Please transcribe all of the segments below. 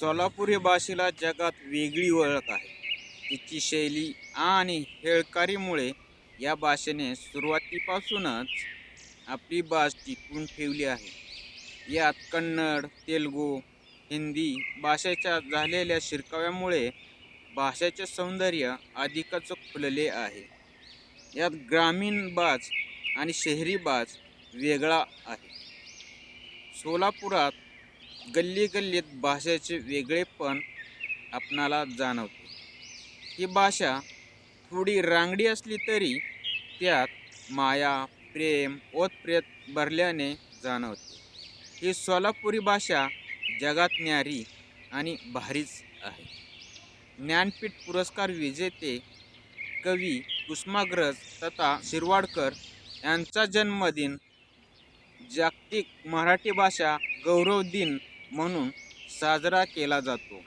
सोलापुरी भाषेला जगात वेगळी ओळख आहे. तिची शैली आणि हेळकारीमुळे या भाषेने सुरुवातीपासूनच आपली भाष टिकवून ठेवली आहे. यात कन्नड तेलुगू हिंदी भाषेच्या झालेल्या शिरकाव्यामुळे भाषेचे सौंदर्य अधिकच खुलले आहे. यात ग्रामीण बाज आणि शहरी बाज वेगळा आहे. सोलापुरात गल्ली गल्लीत भाषेचे वेगळेपण आपणाला जाणवते. ही भाषा थोडी रांगडी असली तरी त्यात माया प्रेम ओतप्रेत भरल्याने जाणवते. ही सोलापुरी भाषा जगात न्यारी आणि भारीच आहे. ज्ञानपीठ पुरस्कार विजेते कवी कुसुमाग्रज तथा शिरवाडकर यांचा जन्मदिन जागतिक मराठी भाषा गौरव दिन म्हणून साजरा केला जातो.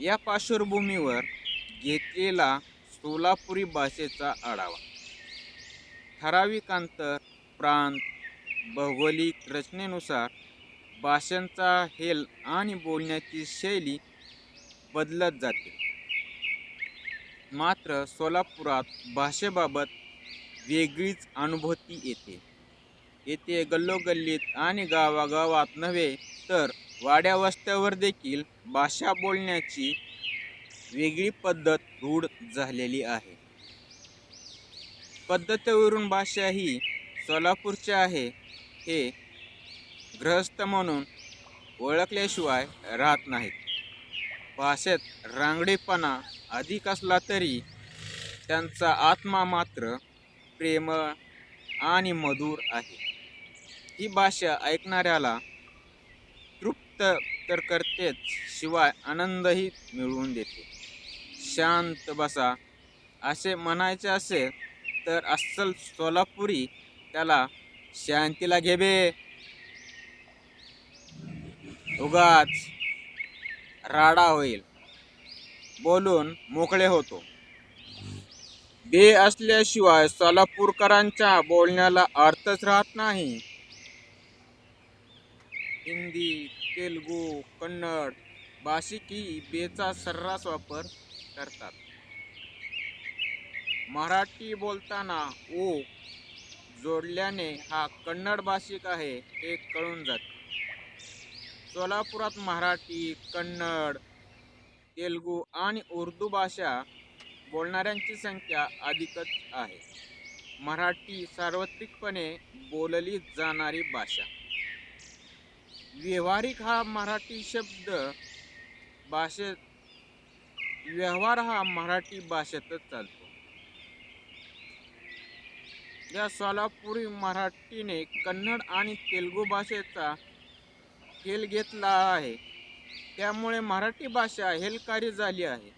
या पार्श्वभूमीवर घेतलेला सोलापुरी भाषेचा आढावा. ठराविक अंतर प्रांत भौगोलिक रचनेनुसार भाषांचा हेल आणि बोलण्याची शैली बदलत जाते. मात्र सोलापुरात भाषेबाबत वेगळीच अनुभूती येते. येथे गल्लोगल्लीत आणि गावागावात नव्हे तर वाड्यावस्त्यावर देखील भाषा बोलण्याची वेगळी पद्धत रूढ झालेली आहे. पद्धतीवरून भाषा ही सोलापूरची आहे हे गृहस्थ म्हणून ओळखल्याशिवाय राहत नाहीत. भाषेत रांगडेपणा अधिक असला तरी त्यांचा आत्मा मात्र प्रेमळ आणि मधुर आहे. ही भाषा ऐकणाऱ्याला व्यक्त तर करतेच शिवाय आनंदही मिळवून देते. शांत बसा. असे म्हणायचे असेल तर अस्सल सोलापुरी त्याला शांतीला घेबे उगाच राडा होईल. बोलून मोकळे होतो. बे असल्याशिवाय सोलापूरकरांच्या बोलण्याला अर्थच राहत नाही. हिंदी तेलगू कन्नड भाषिकही बेचा सर्रास वापर करतात. मराठी बोलताना ओ जोडल्याने हा कन्नड भाषिक आहे हे कळून जाते. सोलापुरात मराठी कन्नड तेलगू आणि उर्दू भाषा बोलणाऱ्यांची संख्या अधिकच आहे. मराठी सार्वत्रिकपणे बोलली जाणारी भाषा. व्यवहारिक हा मराठी शब्द भाषेत व्यवहार हा मराठी भाषेतच चालतो. या सोलापुरी मराठीने कन्नड आणि तेलुगू भाषेचा हेल घेतला आहे. त्यामुळे मराठी भाषा हेलकारी झाली आहे.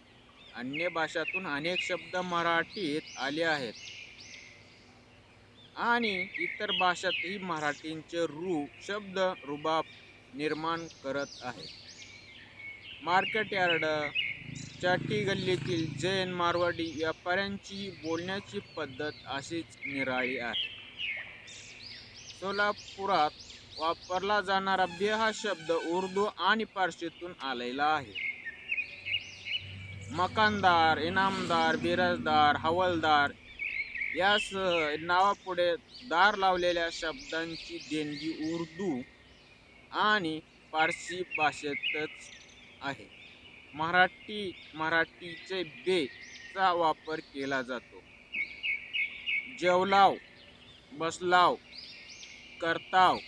अन्य भाषातून अनेक शब्द मराठीत आले आहेत. आणि इतर भाषातही मराठींचे रू शब्द रुबाब निर्माण करत आहे. मार्केट यार्ड चाटी गल्लीतील जैन मारवाडी व्यापाऱ्यांची बोलण्याची पद्धत अशीच निराळी आहे. सोलापुरात वापरला जाणारा बे हा शब्द उर्दू आणि पारशीतून आलेला आहे. मकानदार इनामदार बिराजदार हवालदार यासह नावापुढे दार लावलेल्या शब्दांची देणगी उर्दू आणि पारसी भाषेतच आहे. मराठी मराठीचे बेचा वापर केला जातो. जेवलाव बसलाव करताव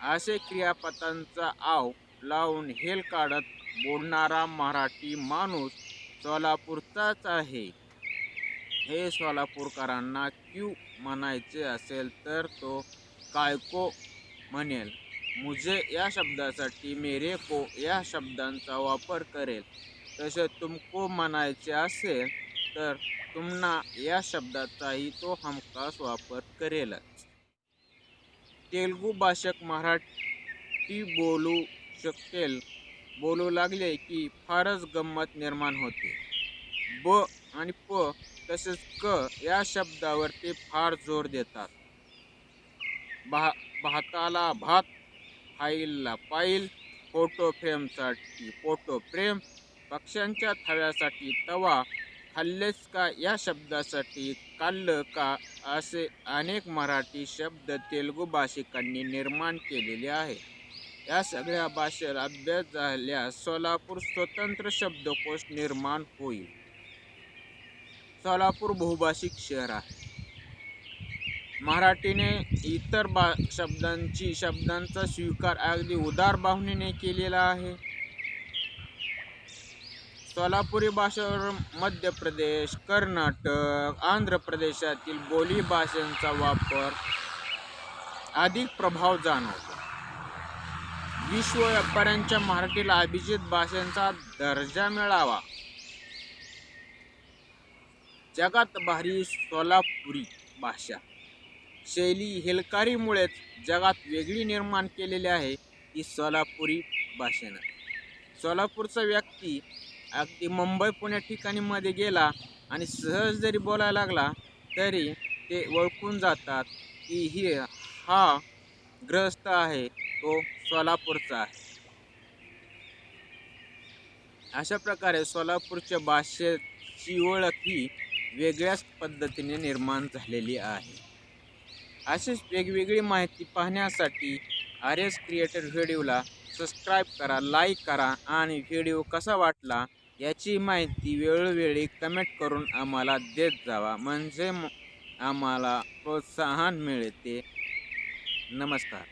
असे क्रियापदांचा आव लावून हेल काढत बोलणारा मराठी माणूस सोलापूरचाच आहे. हे सोलापूरकरांना क्यू म्हणायचे असेल तर तो कायको म्हणेल. मुझे या शब्दासाठी मेरे को या शब्दांचा वापर करेल. तसे तुमको म्हणायचे असेल तर तुम्हाला या शब्दाचाही तो हमखास वापर करेलच. तेलुगू भाषक मराठी बोलू शकेल बोलू लागले की फारच गंमत निर्माण होते. ब आणि प तसेच क या शब्दावर ते फार जोर देतात. भा भाताला भात फाईलला फाईल फोटो फ्रेमसाठी फोटो फ्रेम. पक्ष्यांच्या थव्यासाठी तवा. खाल्लेच का या शब्दासाठी काल्लं का? असे अनेक मराठी शब्द तेलुगू भाषिकांनी निर्माण केलेले आहे. या सगळ्या भाषेत अभ्यास झाल्यास सोलापूर स्वतंत्र शब्दकोश निर्माण होईल. सोलापूर बहुभाषिक शहर आहे. मराठीने इतर बा शब्दांची शब्दांचा स्वीकार अगदी उदार भावनेने केलेला आहे. सोलापुरी भाषेवर मध्य प्रदेश कर्नाटक आंध्र प्रदेशातील बोली भाषांचा वापर अधिक प्रभाव जाणवतो. विश्व व्यापाऱ्यांच्या मराठीला अभिजित भाषांचा दर्जा मिळावा. जगात भारी सोलापुरी भाषा. शैली हेलकारीमुळेच जगात वेगळी निर्माण केलेली आहे ती सोलापुरी भाषेनं. सोलापूरचा व्यक्ती अगदी मुंबई पुणे ठिकाणीमध्ये गेला आणि सहज जरी बोलायला लागला तरी ते ओळखून जातात की ही हा ग्रस्त आहे तो सोलापूरचा आहे. अशा प्रकारे सोलापूरच्या भाषेची ओळख ही वेगळ्याच पद्धतीने निर्माण झालेली आहे. अशीच वेगवेगळी माहिती पाहण्यासाठी आर एस क्रिएटर व्हिडिओला सबस्क्राईब करा लाईक करा आणि व्हिडिओ कसा वाटला याची माहिती वेळोवेळी कमेंट करून आम्हाला देत जावा. म्हणजे आम्हाला प्रोत्साहन मिळते. नमस्कार.